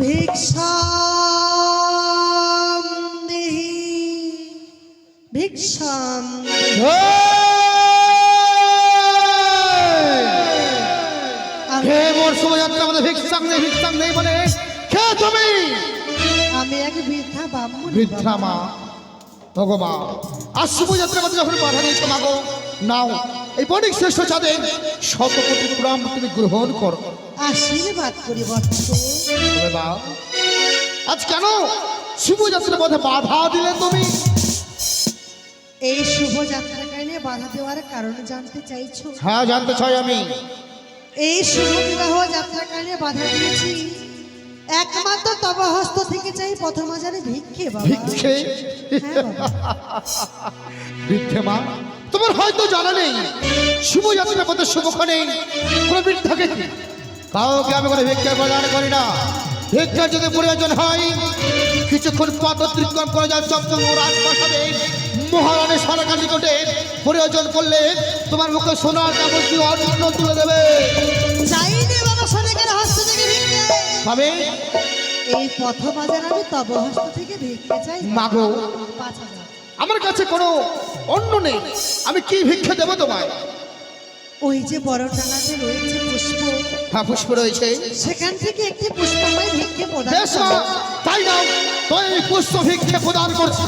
ভিক্ষাম ভিক্ষাম হে মোর শোভাযাত্রা আমাদের ভিক্ষাং নেই ভিক্ষাং নেই বলে কে তুমি আমি এক বৃদ্ধা ব্রাহ্মণ বৃদ্ধা মা ভগমা আর শুভযাত্রার মধ্যে যখন বাধা দিয়েছ নাও এই বণিক শ্রেষ্ঠ চাঁদে শত কোটি প্রণাম তুমি গ্রহণ করো। আশীর্বাদ করি আজ কেন শুভযাত্রার মধ্যে বাধা দিলে তুমি? এই শুভ যাত্রা কারণে বাধা দেওয়ার কারণ জানতে চাইছো? হ্যাঁ জানতে চাই আমি। এই শুভ বিবাহ যাত্রা কারণে বাধা দিয়েছি। একমাত্র তব হস্ত থেকে চাই প্রথম হাজারে ভিক্ষে বাবা। ভিক্ষে? হ্যাঁ বাবা। বৃদ্ধে মা? তোমার হয়তো জানা নেই। শুভযাত্রার মধ্যে শুভক্ষণে কোনো বৃদ্ধাকে কাউকে আমি কোনো ভিক্ষা প্রদান করি না। ভিক্ষার যদি প্রয়োজন হয় কিছুক্ষণ পথ অতিক্রম করে যায় চমচম রাজপ্রাসাদে। মহারানী সরকার নিকটে প্রয়োজন করলে তোমার মুখে সোনার যাবতীয় অন্ন তুলে দেবে। চাইনি বাবা সনেকের হস্ত থেকে ভিক্ষে? ভাবে? এই প্রথম হাজার আমি তব হস্ত থেকে ভিক্ষে চাই। মাগো। পাঁচ হাজার। আমার কাছে কোনো অন্য নেই। আমি কি ভিক্ষা দেবো তোমায়? ওই যে বড় ডালাতে রয়েছে পুষ্প। হ্যাঁ পুষ্প রয়েছে। সেখান থেকে একটি পুষ্পময় ভিক্ষে প্রদান তাই নাও তুই পুষ্প ভিক্ষে প্রদান করছি।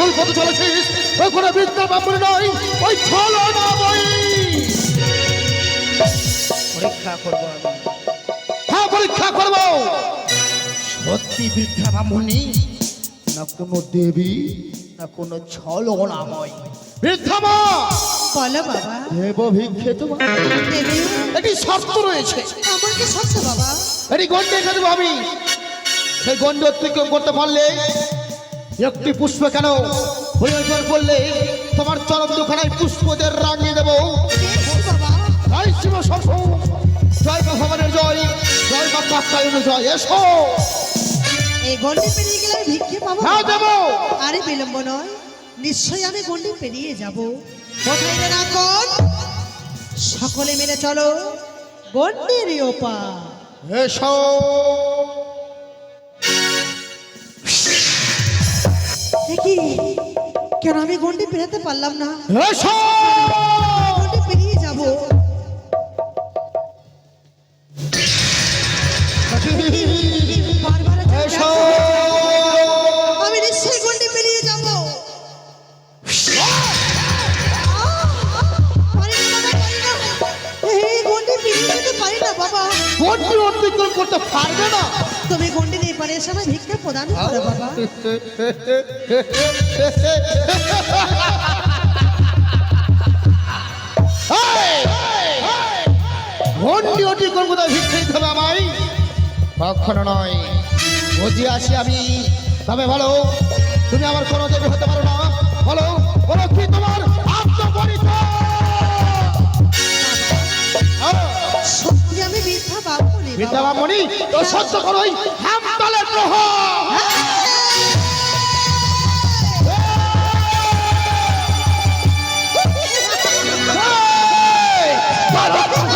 ভুল করতে চলেছিস। ওই কোনো বিদ্যা ব্রাহ্মণ নয় ওই ছলো না বই পরীক্ষা করব হ্যাঁ পরীক্ষা করব। সত্যি বৃদ্ধা ব্রাহ্মণী না কোনো দেবী না কোনো ছলনাময় বৃদ্ধা মা! বলো বাবা। দেব ভিক্ষে তোমার দেবী? শর্ত রয়েছে। আমার কি সত্য বাবা? এটি গন্ডে এখানে আমি। সেই গন্ড অতিক্রম করতে পারলে একটি পুষ্প কেন? প্রয়োজন করলে তোমার চরম দুখানায় পুষ্পদের রাঙিয়ে দেবো। শিব শম্ভু জয় মা জয় জয় মা জয়। এসো। এই গন্ডি পেরিয়ে গেলে ভিক্ষে পাবো হ্যাঁ বাবা? আরে বিলম্ব নয় নিশ্চয়ই আমি গন্ডি পেরিয়ে যাব। কোথায় রে নাকন সকলে মিলে চলো গন্ডির ওপা। এসো। দেখি কেন আমি গন্ডি পেরাতে পারলাম না? এসো। বাবা গন্ডি অতিক্রম করতে ভিক্ষে দিতে হবে আমায়? কখনো নয়। বুঝি আসি আমি। তবে ভালো তুমি আমার কোনো দেবী হতে পারো না। বলো বলো কি তোমার আত্মপরিচয় সত্যি আমি মিথ্যা বাবুনি বিদ্যা বামনি তো সত্য করোই। হামতালে সারা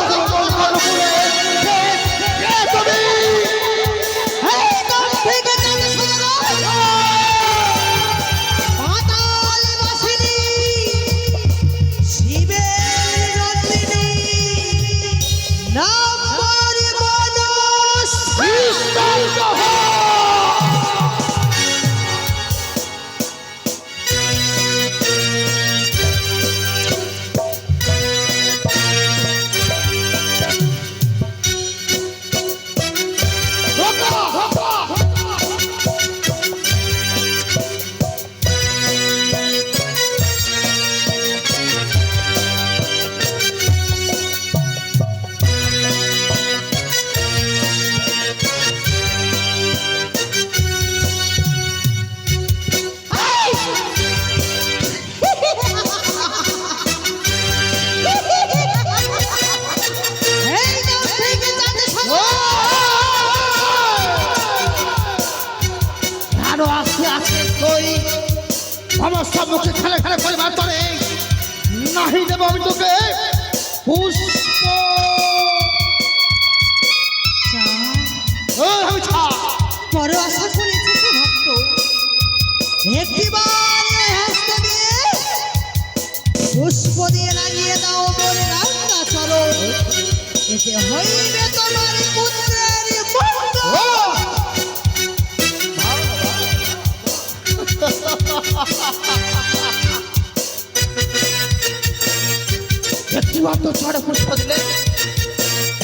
নাহি দেব আমি তোকে। পুষ্প। আশা পুষ্প দিয়ে লাগিয়ে দাও মোর রান্না চলো। এতে হইবে তোমার পুত্রের তো ছড়ে পুষ্প দিলে?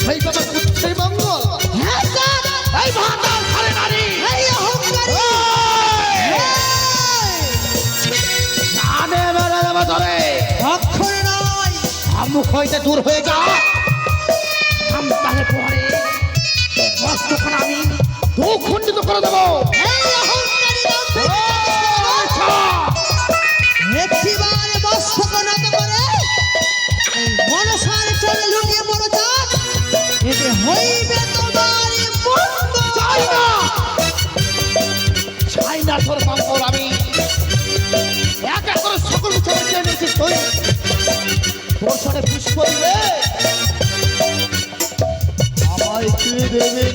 সেই বাবা পুত্রের মঙ্গল হ্যাঁ স্যার। এই ভাতাল খালে নারী। এই অহংকারী। জানে মেরে দেবো ধরে অক্ষর নয়। সম্মুখ হইতে দূর হয়ে যা। আমতালে পরে মস্তখন আমি দু খণ্ডিত করে দেবো। এই হইবে তোমার মন্দ চাই না। চাই না তোর আমি। এক করে সকল কিছু আমি চেয়ে নিয়েছিস তুই সঙ্গে পুষ্প দিলে আমায় তুই দেবে?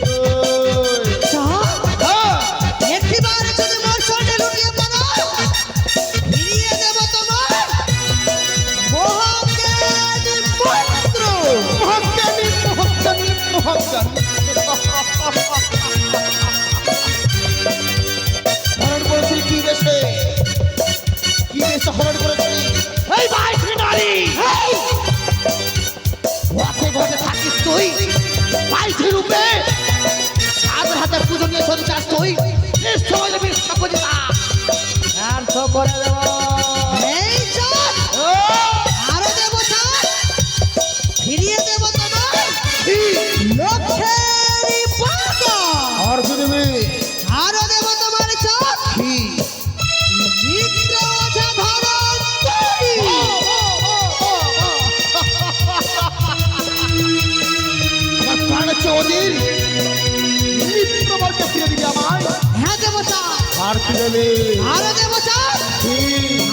ফিরে দিবি আমায়। হ্যাঁ দেব চাল আর কি দেবে? আরও দেব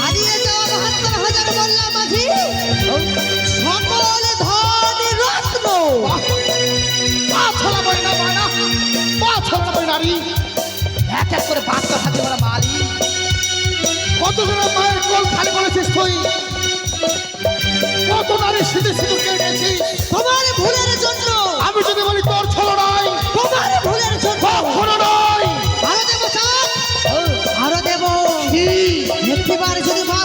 হারিয়ে যাওয়া বাহাত্তর হাজার বললাম মাঝি। সকল ধন রত্ন। পা বই না বই না বই নারী এক এক করে বাচ্চা হাতে মারা মালি। কতগুলো মায়ের কোল খালি করেছিস তুই? কত নারী সিঁদুর সিঁদুর কেটেছি তোমার ভুলের জন্য। আমি যদি বলি তোর ছলো নয় তোমার ভুলের জন্য। কখনো নয় আরও দেব চাল আরও দেব একটিবার যদি মা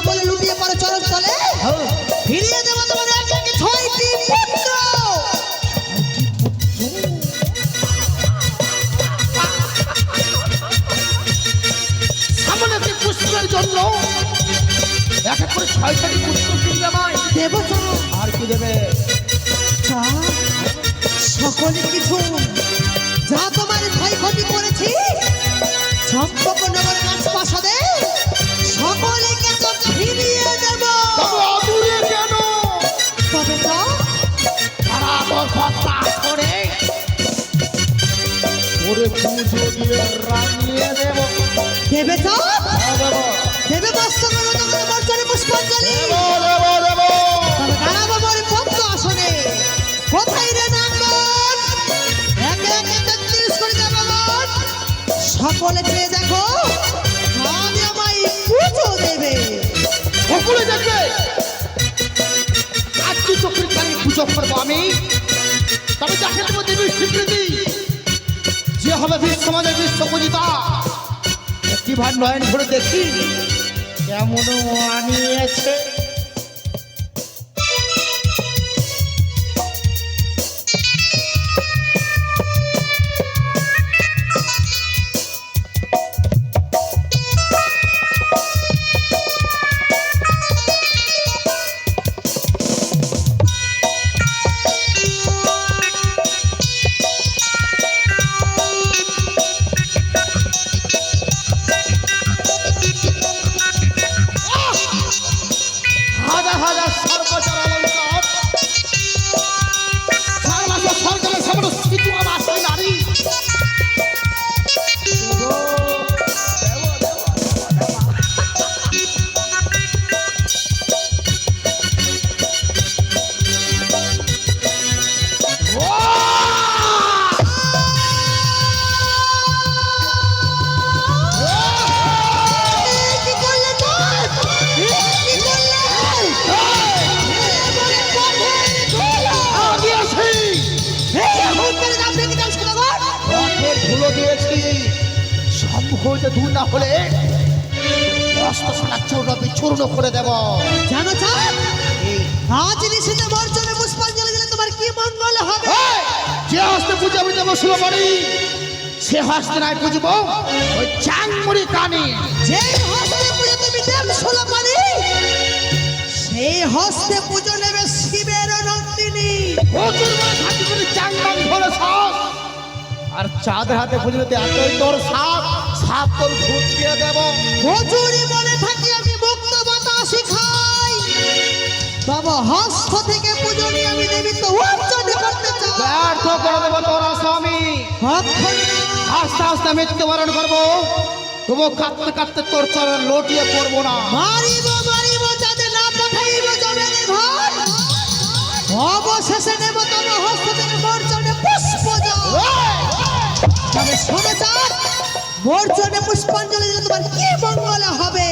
সকলে কিছু? যা তোমার ক্ষয়ক্ষতি করেছি চম্পকনগর রাজপ্রাসাদে সকলকে তো ফিরিয়ে দেব কেন? তবে তো করে। ওরে পুজো দিয়ে রাঙিয়ে দেব। দেবে তো? দেবে। মস্তকের তোমার বর্ষণে পুষ্পাঞ্জলি। দেব দেব দেব। তবে দাঁড়াবো মোর ভক্ত আসনে। কোথায় রে নাঙ্গন সকলে চেয়ে দেখো, আজ আমায় পুজো দেবে। সকলে দেখবে। আজকে চোখের কানে করব আমি। তবে যাকে দেবো দেবীর যে হবে বিশ্ব সমাজের বিশ্ব পূজিতা একটি ভার নয়ন ঘুরে দেখি। কেমন আনিয়েছে সুরমণি সে হস্তে বুঝব ওই চাংমুড়ি কানি। যে হস্তে পুজো তুমি দেব সোলমানি সেই হস্তে পুজো নেবে শিবের নন্দিনী। প্রচুর মানে খাটি করে চাংমাং ধরে আর চাঁদের হাতে বুঝলে তো এতই তোর সাপ সাপ তোর ঘুচিয়ে দেব। কচুরি বলে থাকি আমি মুক্ত বাতাসি খাই। বাবা হস্ত থেকে পুজো নিয়ে আমি দেবী তো অর্জন করতে চাই ব্যর্থ করে দেবো তোর না আস্তে আস্তে মৃত্যুবরণ করব। তবু কাঁদতে কাঁদতে তোর চরণ লটিয়ে পড়ব না। মারিব মারিব যাতে না পাঠাইব জমেনে ঘর। অবশেষে নেব তবে হস্ত থেকে বর্জনে পুষ্প। তবে শোনো চাঁদ বর্জনে পুষ্পাঞ্জলি দিলে তোমার কি মঙ্গল হবে?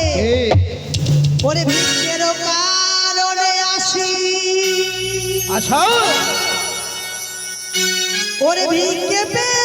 ওরে ভিক্ষের কারণে আসি। আচ্ছা ওরে ভিক্ষে পেলে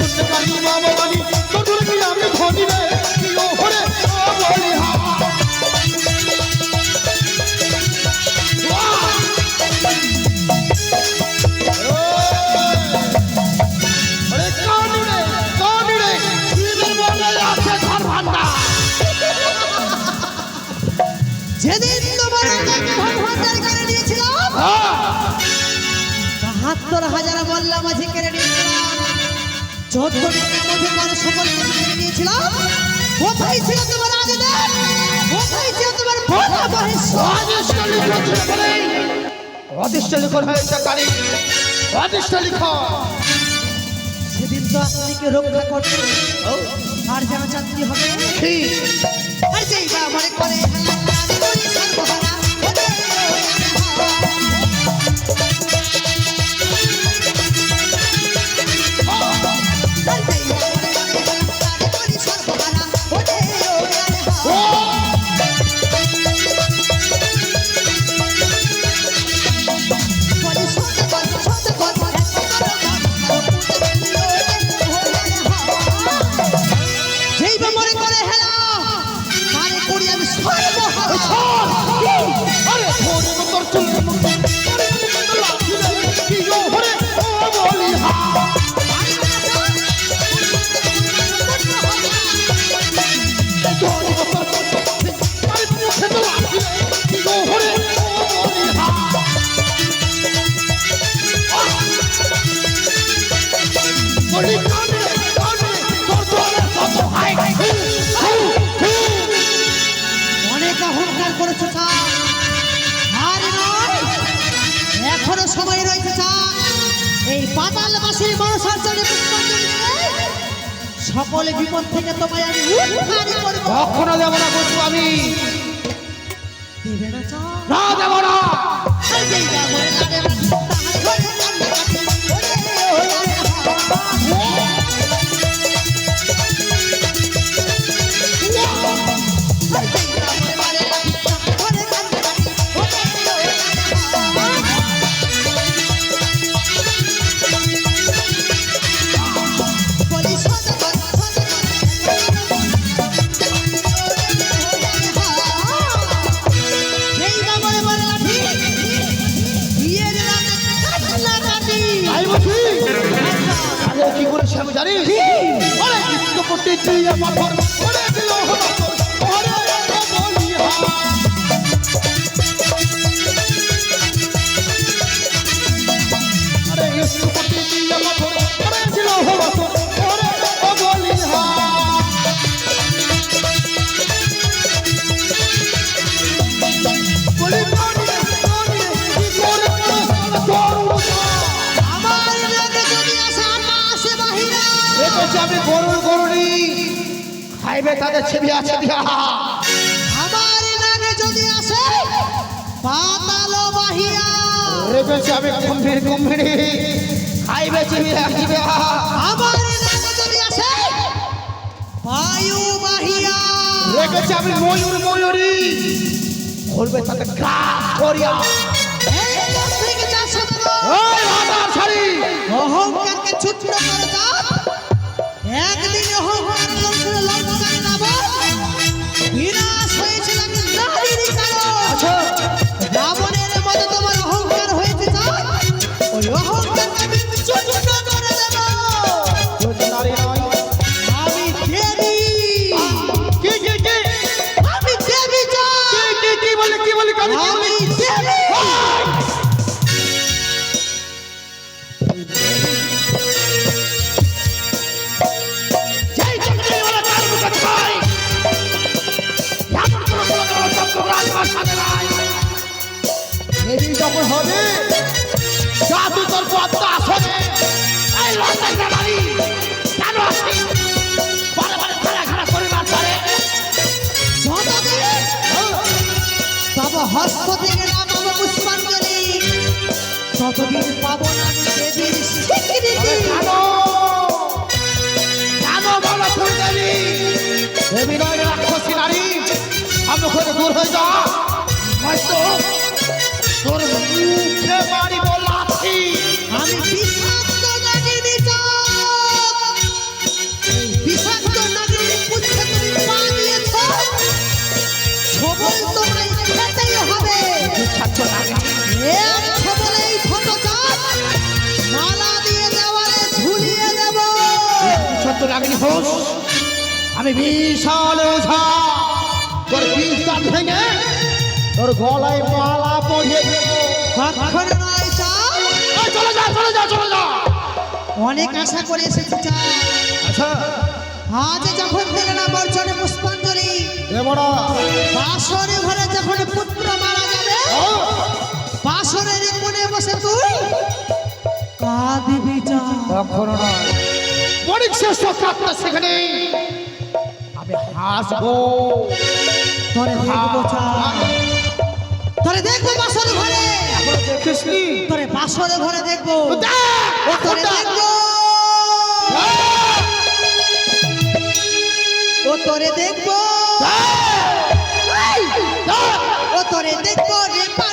আরে শুনতে কানি চোদ্দ দিনের মধ্যে কারও সকলকে কেড়ে নিয়েছিলাম কোথায় ছিল তোমার আদিদেব কোথায় ছিল তোমার ভোলা মহেশ্বর অদিষ্ট লিখন বলে। অদিষ্ট লিখন হয়েছে কারি অদিষ্ট লিখন সেদিন তো আপনিকে রক্ষা করতে আর যেন চাকরি হবে। ঠিক আর যেই বা মনে করে হেলা আরে ভোরে তোর চুলের সকলে বিপদ থেকে তোমায় আমি উদ্ধার করব। কখনো দেব না বলব আমি। দেবে না না। দেব না কি করেছে আমি জানি আরে কৃষ্ণ করতে বলি পাথর আমি গরুর গরুনি খাইবে তাদের ছেবি আছে আমার নাকে যদি আসে পাতাল বাহিরা রেখেছি আমি কুম্ভীর কুম্ভীরি। খাইবে আমার নাকে যদি আসে বায়ু বাহিরা রেখেছি আমি ময়ূর ময়ূরী। বলবে তাদের গ্রাস করিয়া এই লোক থেকে যা ওই রাধার শাড়ি অহংকারকে ছুট্ট করে দাও। একদিন দূর হয়ে যা। হয়তো তোর মুখে মারিব লাথি আমি বিষাক্ত নাগিনী বিষাক্ত নাগিনী পুচ্ছে তুমি পা দিয়েছ। সবল তোমায় খেতেই হবে। আমি বিশাল ওঝা। তোর দাঁত ভেঙে তোর গলায় মালা পরিয়ে কখনো নয় এই, চলে যা চলে যা চলে যা। অনেক আশা করে এসেছি চাঁদ আচ্ছা। আজ যখন দিলে না বর্ষণে পুষ্পাঞ্জলি বাসরে ঘরে যখন পুত্র মারা যাবে বাসরের কোণে বসে তুই কাঁদবি চা কখনো নয়। মনিক শ্রেষ্ঠ সেখানে। আমি হাসবো। তোরে দেখব চা তোরে দেখব বাসর ঘরে। তোরে বাসর ঘরে দেখব। ও তোরে দেখব। ও তোরে দেখব। ও তোরে দেখব রে পানিয়া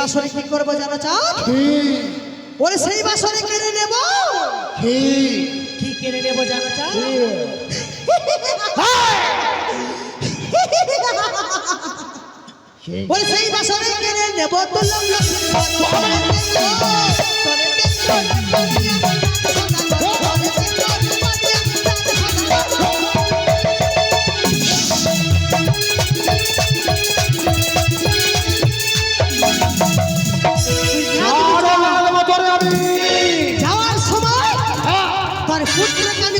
বাসরে কি করব জানো চাও ওরে সেই বাসরে কেড়ে নেব কি কেড়ে নেব জানো চাও ওরে সেই বাসরে কেড়ে নেব তো লোক